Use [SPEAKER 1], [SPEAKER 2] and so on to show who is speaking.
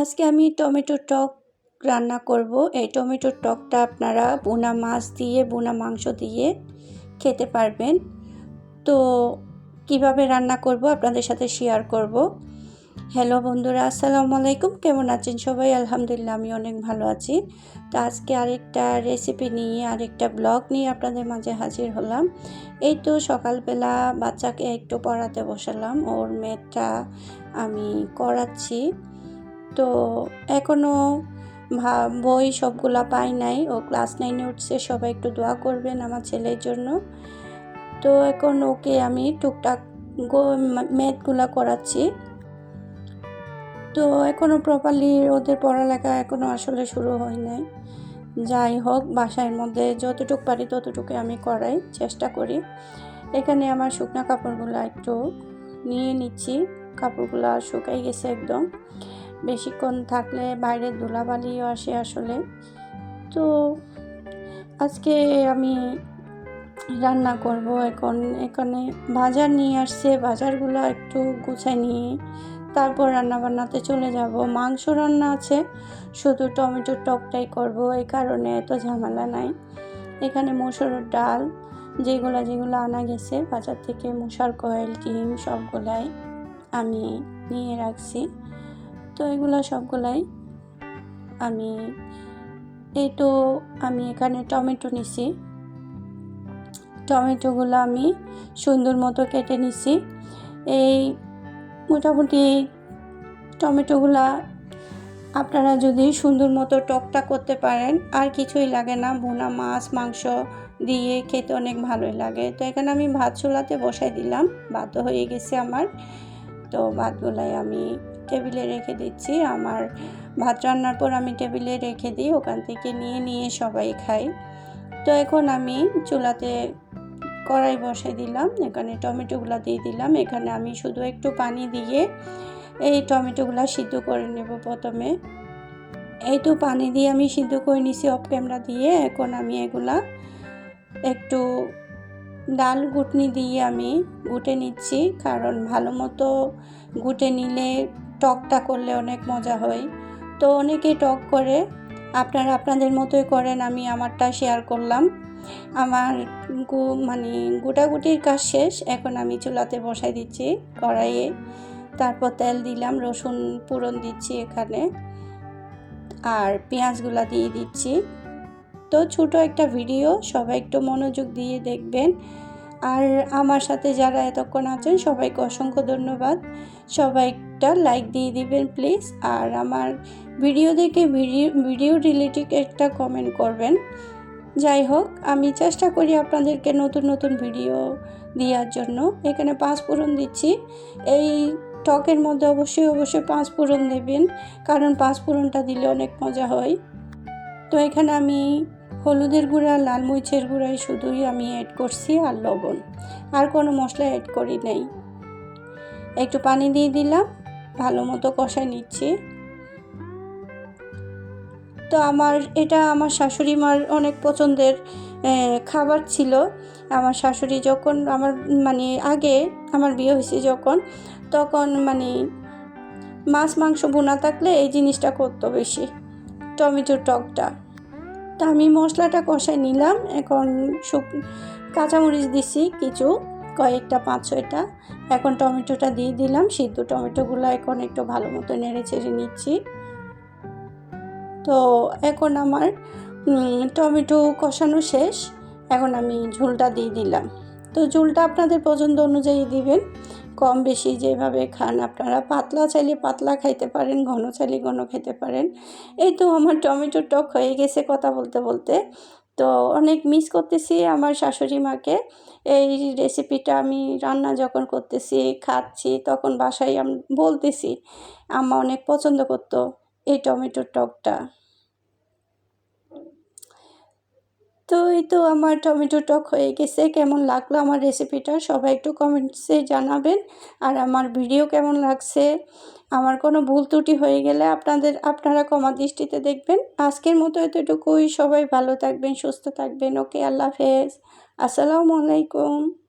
[SPEAKER 1] আজকে আমি টমেটো টক রান্না করব। এই টমেটোর টকটা আপনারা বোনা মাছ দিয়ে, বোনা মাংস দিয়ে খেতে পারবেন। তো কীভাবে রান্না করব আপনাদের সাথে শেয়ার করব। হ্যালো বন্ধুরা, আসসালামু আলাইকুম। কেমন আছেন সবাই? আলহামদুলিল্লাহ, আমি অনেক ভালো আছি। তো আজকে আরেকটা রেসিপি নিয়ে, আরেকটা ব্লগ নিয়ে আপনাদের মাঝে হাজির হলাম। এই তো সকালবেলা বাচ্চাকে একটু পড়াতে বসালাম। ওর মেয়েটা আমি করাচ্ছি। তো এখনও ভা, বই সবগুলা পাই নাই। ও ক্লাস নাইনে উঠছে, সবাই একটু দোয়া করবেন আমার ছেলের জন্য। তো এখন ওকে আমি টুকটাক ম্যাথগুলা করাচ্ছি। তো এখনও প্রপারলি ওদের পড়ালেখা এখনও আসলে শুরু হয় নাই। যাই হোক, বাসার মধ্যে যতটুকু পারি ততটুকু আমি করাই, চেষ্টা করি। এখানে আমার শুকনো কাপড়গুলো একটু নিয়ে নিচ্ছি। কাপড়গুলো শুকাই গেছে একদম। বেশিক্ষণ থাকলে বাইরের ধুলাবালিও আসে আসলে। তো আজকে আমি রান্না করব এখন। এখানে বাজার নিয়ে আসছে। বাজারগুলো একটু গুছাই নিয়ে তারপর রান্না বান্নাতে চলে যাব। মাংস রান্না আছে। শুধু টমেটোর টকটাই করব। এই কারণে এত ঝামেলা নাই। এখানে মসুরের ডাল, যেগুলো যেগুলো আনা গেছে, বাজার থেকে মশার কয়েল, ডিম সবগুলাই আমি নিয়ে রাখছি। তো এগুলো সবগুলাই আমি, এই তো আমি এখানে টমেটো নিছি। টমেটোগুলো আমি সুন্দর মতো কেটে নিছি। এই মোটামুটি টমেটোগুলা আপনারা যদি সুন্দর মতো টকটা করতে পারেন, আর কিছুই লাগে না। বোনা মাছ, মাংস দিয়ে খেতে অনেক ভালোই লাগে। তো এখানে আমি ভাত চুলাতে বসাই দিলাম। ভাত হয়ে গেছে আমার। তো ভাতগুলাই আমি টেবিলে রেখে দিচ্ছি। আমার ভাত রান্নার পর আমি টেবিলে রেখে দিই, ওখান থেকে নিয়ে নিয়ে সবাই খাই। তো এখন আমি চুলাতে কড়াই বসাই দিলাম, এখানে টমেটোগুলো দিয়ে দিলাম। এখানে আমি শুধু একটু পানি দিয়ে এই টমেটোগুলো সিদ্ধ করে নেব প্রথমে। এই তো পানি দিয়ে আমি সিদ্ধ করে নিছি অফ ক্যামেরা দিয়ে। এখন আমি এগুলা একটু ডাল গুটনি দিয়ে আমি গুটে নিচ্ছি, কারণ ভালো মতো গুটে নিলে টকটা করলে অনেক মজা হয়। তো অনেকেই টক করে। আপনারা আপনাদের মতোই করেন, আমি আমারটা শেয়ার করলাম। আমার গু মানে গোটাগুটির কাজ শেষ, এখন আমি চুলাতে বসাই দিচ্ছি কড়াইয়ে। তারপর তেল দিলাম, রসুন পুরন দিচ্ছি এখানে। আর পেঁয়াজগুলা দিয়ে দিচ্ছি। তো ছোটো একটা ভিডিও, সবাই একটু মনোযোগ দিয়ে দেখবেন। আর আমার সাথে যারা এতক্ষণ আছেন, সবাইকে অসংখ্য ধন্যবাদ। সবাই একটা লাইক দিয়ে দিবেন প্লিজ আর আমার ভিডিও দেখে ভিডিও ভিডিও রিলেটেড একটা কমেন্ট করবেন। যাই হোক, আমি চেষ্টা করি আপনাদেরকে নতুন নতুন ভিডিও দেওয়ার জন্য। এখানে পাঁচ ফোড়ন দিচ্ছি। এই টকের মধ্যে অবশ্যই অবশ্যই পাঁচ ফোড়ন দেবেন, কারণ পাঁচ ফোড়নটা দিলে অনেক মজা হয়। তো এখানে আমি হলুদের গুঁড়া, লাল মরিচের গুঁড়াই শুধুই আমি অ্যাড করছি, আর লবণ। আর কোনো মশলা অ্যাড করি নাই। একটু পানি দিয়ে দিলাম। ভালো মতো কষায় নিচ্ছি। তো আমার, এটা আমার শাশুড়ি মার অনেক পছন্দের খাবার ছিল। আমার শাশুড়ি যখন আমার মানে আগে আমার বিয়ে হয়েছে যখন, তখন মানে মাছ, মাংস বোনা থাকলে এই জিনিসটা করতো বেশি টমেটোর টকটা। তা আমি মশলাটা কষাই নিলাম, এখন শুক, কাঁচামরিচ দিছি কিছু। কয়েকটা, পাঁচ, ছয়টা। এখন টমেটোটা দিয়ে দিলাম। সিদ্ধ টমেটোগুলো এখন একটু ভালো মতো নেড়ে চেড়ে নিচ্ছি। তো এখন আমার টমেটো কষানো শেষ। এখন আমি ঝোলটা দিয়ে দিলাম। তো ঝোলটা আপনাদের পছন্দ অনুযায়ী দিবেন। কম বেশি যেভাবে খান আপনারা। পাতলা চাইলে পাতলা খাইতে পারেন, ঘন চাইলে ঘন খেতে পারেন। এই তো আমার টমেটো টক হয়ে গেছে কথা বলতে বলতে। তো অনেক মিস করতেছি আমার শাশুড়ি মাকে। এই রেসিপিটা আমি রান্না যখন করতেছি, খাচ্ছি, তখন বাসায় আমি, বলতেছি, আম্মা অনেক পছন্দ করতো এই টমেটোর টকটা। তো এই তো আমার টমেটো টক হয়ে গেছে। কেমন লাগল আমার রেসিপিটা সবাই একটু কমেন্টসে জানাবেন। আর আমার ভিডিও কেমন লাগছে? আমার কোনো ভুল ত্রুটি হয়ে গেলে আপনাদের, আপনারা কমা দৃষ্টিতে দেখবেন। আজকের মতো এতটুকুই। সবাই ভালো থাকবেন, সুস্থ থাকবেন। ওকে, আল্লাহ হাফেজ। আসসালামু আলাইকুম।